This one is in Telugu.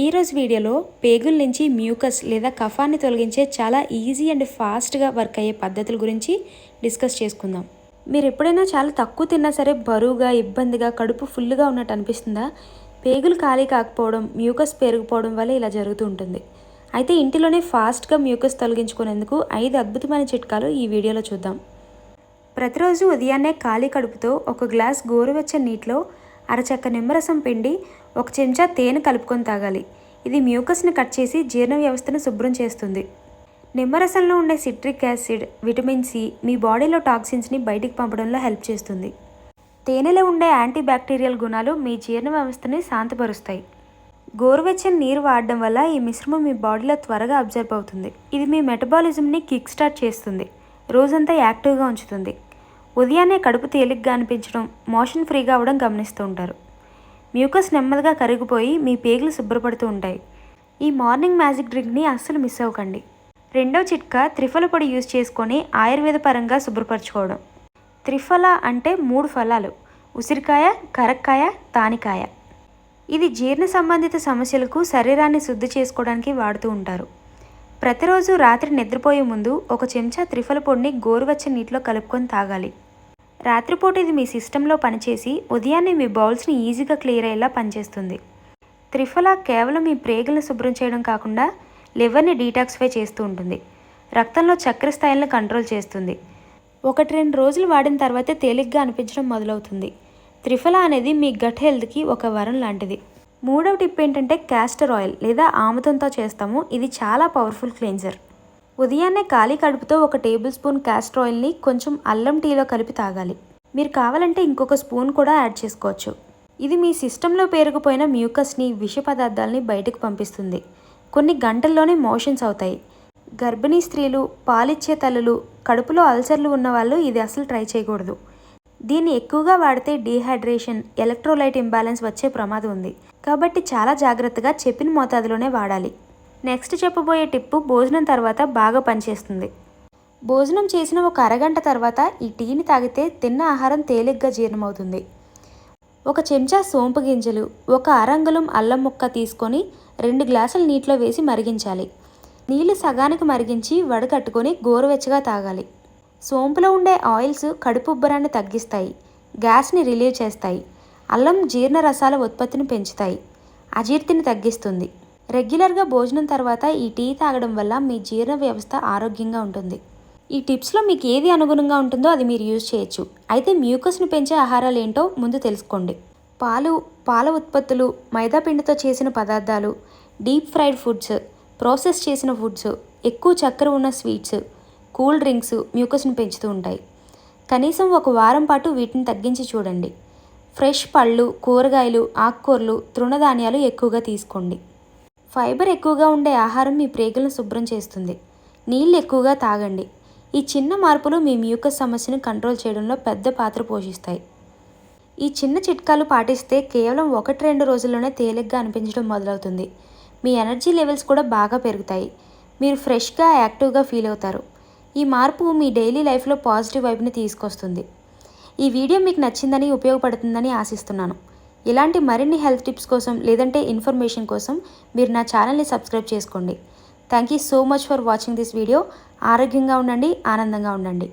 ఈరోజు వీడియోలో పేగుల నుంచి మ్యూకస్ లేదా కఫాన్ని తొలగించే చాలా ఈజీ అండ్ ఫాస్ట్గా వర్క్ అయ్యే పద్ధతుల గురించి డిస్కస్ చేసుకుందాం. మీరు ఎప్పుడైనా చాలా తక్కువ తిన్నా సరే బరువుగా ఇబ్బందిగా కడుపు ఫుల్గా ఉన్నట్టు అనిపిస్తుందా? పేగులు ఖాళీ కాకపోవడం మ్యూకస్ పెరిగిపోవడం వల్ల ఇలా జరుగుతూ ఉంటుంది. అయితే ఇంటిలోనే ఫాస్ట్గా మ్యూకస్ తొలగించుకునేందుకు ఐదు అద్భుతమైన చిట్కాలు ఈ వీడియోలో చూద్దాం. ప్రతిరోజు ఉదయాన్నే ఖాళీ కడుపుతో ఒక గ్లాస్ గోరువెచ్చని నీటిలో అరచక్క నిమ్మరసం పిండి ఒక చెంచా తేనె కలుపుకొని తాగాలి. ఇది మ్యూకస్ని కట్ చేసి జీర్ణ వ్యవస్థను శుభ్రం చేస్తుంది. నిమ్మరసంలో ఉండే సిట్రిక్ యాసిడ్ విటమిన్ సి మీ బాడీలో టాక్సిన్స్ని బయటికి పంపడంలో హెల్ప్ చేస్తుంది. తేనెలో ఉండే యాంటీ బ్యాక్టీరియల్ గుణాలు మీ జీర్ణ వ్యవస్థని శాంతపరుస్తాయి. గోరువెచ్చని నీరు వాడడం వల్ల ఈ మిశ్రమం మీ బాడీలో త్వరగా అబ్జర్వ్ అవుతుంది. ఇది మీ మెటబాలిజంని కిక్ స్టార్ట్ చేస్తుంది. రోజంతా యాక్టివ్గా ఉంచుతుంది. ఉదయాన్నే కడుపు తేలిగ్గా అనిపించడం మోషన్ ఫ్రీగా అవ్వడం గమనిస్తూ ఉంటారు. మ్యూకస్ నెమ్మదిగా కరిగిపోయి మీ పేగులు శుభ్రపడుతూ ఉంటాయి. ఈ మార్నింగ్ మ్యాజిక్ డ్రింక్ని అస్సలు మిస్ అవ్వకండి. రెండో చిట్కా త్రిఫల పొడి యూజ్ చేసుకొని ఆయుర్వేద పరంగా శుభ్రపరచుకోవడం. త్రిఫల అంటే మూడు ఫలాలు. ఉసిరికాయ కరక్కాయ తానికాయ. ఇది జీర్ణ సంబంధిత సమస్యలకు శరీరాన్ని శుద్ధి చేసుకోవడానికి వాడుతూ ఉంటారు. ప్రతిరోజు రాత్రి నిద్రపోయే ముందు ఒక చెంచా త్రిఫల పొడిని గోరువెచ్చని నీటిలో కలుపుకొని తాగాలి. రాత్రిపూట ఇది మీ సిస్టంలో పనిచేసి ఉదయాన్నే మీ బౌల్స్ని ఈజీగా క్లియర్ అయ్యేలా పనిచేస్తుంది. త్రిఫల కేవలం మీ ప్రేగులను శుభ్రం చేయడం కాకుండా లివర్ని డీటాక్సిఫై చేస్తూ ఉంటుంది. రక్తంలో చక్కెర స్థాయిలను కంట్రోల్ చేస్తుంది. ఒకటి రెండు రోజులు వాడిన తర్వాతే తేలిగ్గా అనిపించడం మొదలవుతుంది. త్రిఫల అనేది మీ గట్ హెల్త్కి ఒక వరం లాంటిది. మూడవ టిప్ ఏంటంటే క్యాస్టర్ ఆయిల్ లేదా ఆముదంతో చేస్తాము. ఇది చాలా పవర్ఫుల్ క్లీన్జర్ ఉదయాన్నే ఖాళీ కడుపుతో ఒక టేబుల్ స్పూన్ క్యాస్టర్ ఆయిల్ని కొంచెం అల్లం టీలో కలిపి తాగాలి. మీరు కావాలంటే ఇంకొక స్పూన్ కూడా యాడ్ చేసుకోవచ్చు. ఇది మీ సిస్టంలో పేరుకుపోయిన మ్యూకస్ని విష పదార్థాలని బయటకు పంపిస్తుంది. కొన్ని గంటల్లోనే మోషన్స్ అవుతాయి. గర్భిణీ స్త్రీలు పాలిచ్చే తల్లులు కడుపులో అల్సర్లు ఉన్న వాళ్ళు ఇది అసలు ట్రై చేయకూడదు. దీన్ని ఎక్కువగా వాడితే డీహైడ్రేషన్ ఎలక్ట్రోలైట్ ఇంబ్యాలెన్స్ వచ్చే ప్రమాదం ఉంది. కాబట్టి చాలా జాగ్రత్తగా చెప్పిన మోతాదులోనే వాడాలి. నెక్స్ట్ చెప్పబోయే టిప్పు భోజనం తర్వాత బాగా పనిచేస్తుంది. భోజనం చేసిన ఒక అరగంట తర్వాత ఈ టీని తాగితే తిన్న ఆహారం తేలిగ్గా జీర్ణమవుతుంది. ఒక చెంచా సోంపు గింజలు ఒక అరంగులం అల్లం ముక్క తీసుకొని రెండు గ్లాసులు నీటిలో వేసి మరిగించాలి. నీళ్ళు సగానికి మరిగించి వడకట్టుకొని గోరువెచ్చగా తాగాలి. సోంపులో ఉండే ఆయిల్స్ కడుపు ఉబ్బరాన్ని తగ్గిస్తాయి గ్యాస్ని రిలీవ్ చేస్తాయి అల్లం జీర్ణ రసాల ఉత్పత్తిని పెంచుతాయి అజీర్తిని తగ్గిస్తుంది. రెగ్యులర్గా భోజనం తర్వాత ఈ టీ తాగడం వల్ల మీ జీర్ణ వ్యవస్థ ఆరోగ్యంగా ఉంటుంది. ఈ టిప్స్లో మీకు ఏది అనుగుణంగా ఉంటుందో అది మీరు యూజ్ చేయొచ్చు. అయితే మ్యూకస్ను పెంచే ఆహారాలు ఏంటో ముందు తెలుసుకోండి. పాలు పాల ఉత్పత్తులు మైదా పిండితో చేసిన పదార్థాలు డీప్ ఫ్రైడ్ ఫుడ్స్ ప్రాసెస్ చేసిన ఫుడ్స్ ఎక్కువ చక్కెర ఉన్న స్వీట్స్ కూల్ డ్రింక్స్ మ్యూకస్ను పెంచుతూ ఉంటాయి. కనీసం ఒక వారం పాటు వీటిని తగ్గించి చూడండి. ఫ్రెష్ పళ్ళు కూరగాయలు ఆకుకూరలు తృణధాన్యాలు ఎక్కువగా తీసుకోండి. ఫైబర్ ఎక్కువగా ఉండే ఆహారం మీ ప్రేగులను శుభ్రం చేస్తుంది. నీళ్ళు ఎక్కువగా తాగండి. ఈ చిన్న మార్పులు మీ మ్యూకస్ సమస్యను కంట్రోల్ చేయడంలో పెద్ద పాత్ర పోషిస్తాయి. ఈ చిన్న చిట్కాలు పాటిస్తే కేవలం ఒకటి రెండు రోజుల్లోనే తేలిగ్గా అనిపించడం మొదలవుతుంది. మీ ఎనర్జీ లెవెల్స్ కూడా బాగా పెరుగుతాయి. మీరు ఫ్రెష్గా యాక్టివ్గా ఫీల్ అవుతారు. ఈ మార్పు మీ డైలీ లైఫ్లో పాజిటివ్ వైపుని తీసుకొస్తుంది. ఈ వీడియో మీకు నచ్చిందని ఉపయోగపడుతుందని ఆశిస్తున్నాను. ఇలాంటి మరిన్ని హెల్త్ టిప్స్ కోసం లేదంటే ఇన్ఫర్మేషన్ కోసం మీరు నా ఛానల్ని సబ్స్క్రైబ్ చేసుకోండి. Thank you so much for watching this video. ఆరోగ్యంగా ఉండండి ఆనందంగా ఉండండి.